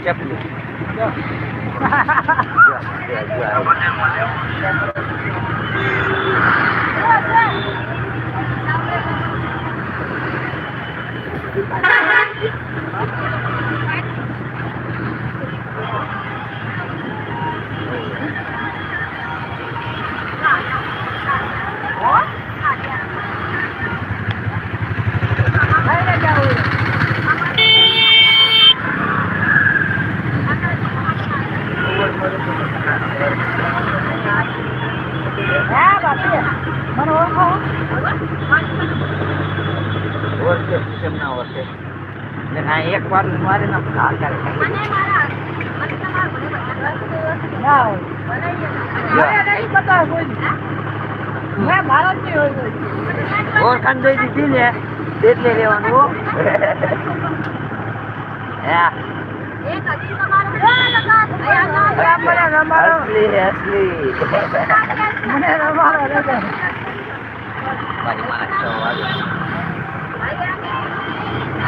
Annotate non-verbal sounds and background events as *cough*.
siap Thank you. Mana orang kau? Work system na work. लेकिन हाँ, एक बार हमारे नाम का कर मैंने मारा मतलब मार बोले ना बोले ये पता है कोई। हाँ? मैं भारत में हो गई। और कंधे की दिल है देख ले रहे हो वो। या *laughs* हाँ। एक अजीब हमारा लगा हमारा हमारा असली है असली *laughs* Kamera 个